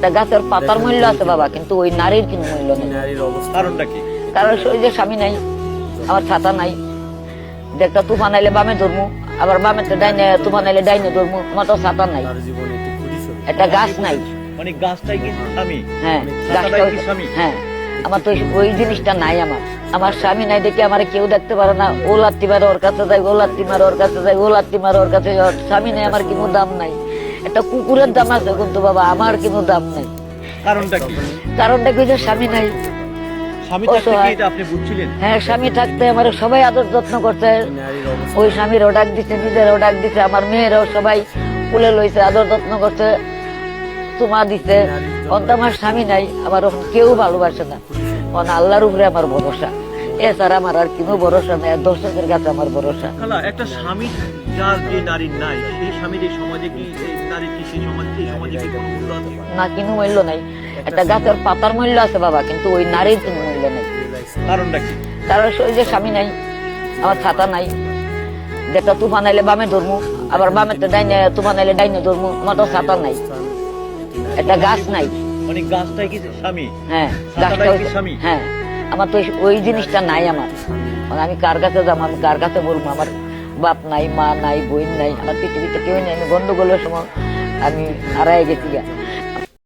একটা গাছের পাতার মূল্য আছে বাবা কিন্তু ওই নারীর কিন্তু মূল্য নেই। নারীর অবস্থা। কারণটা কি? কারণ যে স্বামী নাই আমার ছাতা নাই। দেখটা তুফান আইলে বামে ধরমু আবার বামে তো ডাইনে তুফান আইলে ডাইনে ধরমু আমার তো ছাতা নাই। একটি একটা গাছ নাই। মানে গাছটাই কি স্বামী? হ্যাঁ ছাতাটাই গাছটা কি স্বামী? হ্যাঁ আমার তো ওই জিনিসটা নাই আমার। আমার স্বামী নাই দেখে আমার কেউ দেখতে পারে না ও লাত্তি মারে ওর কাছে যাই ও লাত্তি মারে ওর কাছে যাই ও লাত্তি মারে ওর কাছে। স্বামী নাই আমার কোনো দাম নাই। একটা কুকুরের দাম আছে কিন্তু বাবা আমার কোনো দাম নেই। কারণটা কি? কারণটা কি স্বামী নাই? হ্যাঁ স্বামী থাকতে আমার সবাই আদর যত্ন করতে ওই স্বামীরও ডাক দিছে নিজেরও ডাক দিছে আমার মেয়েরাও সবাই কুলে লইছে আদর যত্ন করছে তোমা দিছে। অন্ত আমার স্বামী নাই আমার কেউ ভালোবাসে না। অন আল্লাহর উপরে আমার ভরসা। এছাড়া আমার আর কোনো ভরসা নেই দর্শকের কাছে আমার ভরসা। একটা স্বামী যার যে নারীর নাই। সেই স্বামীর এই সমাজে কি এই কি সেই সমাজে এই সমাজে কি কোনো মূল্য আছে? না কোনো মূল্য নাই। একটা গাছের পাতার মূল্য আছে বাবা কিন্তু ওই নারীর কোনো মূল্য নেই। কারণটা কি? কারণ ওই যে স্বামী নাই আমার ছাতা নাই দেখটা তুফান আইলে বামে ধরমু আবার বামে তো ডাইনে তুফান আইলে ডাইনে ধরমু আমার তো ছাতা নাই। একটা গাছ নাই। মানে গাছটাই কি স্বামী? হ্যাঁ ছাতাটাই গাছটা কি ওই- স্বামী? হ্যাঁ আমার তো ওই- ওই জিনিসটা নাই আমার। মানে আমি কার কাছে যাব আমি কার কাছে বলব আমার বাপ নাই, মা নাই, বোন নাই, আমার পৃথিবীতে কেউ নেই, আমি গন্ডগোলের সময় আমি হারাই গেছি গা।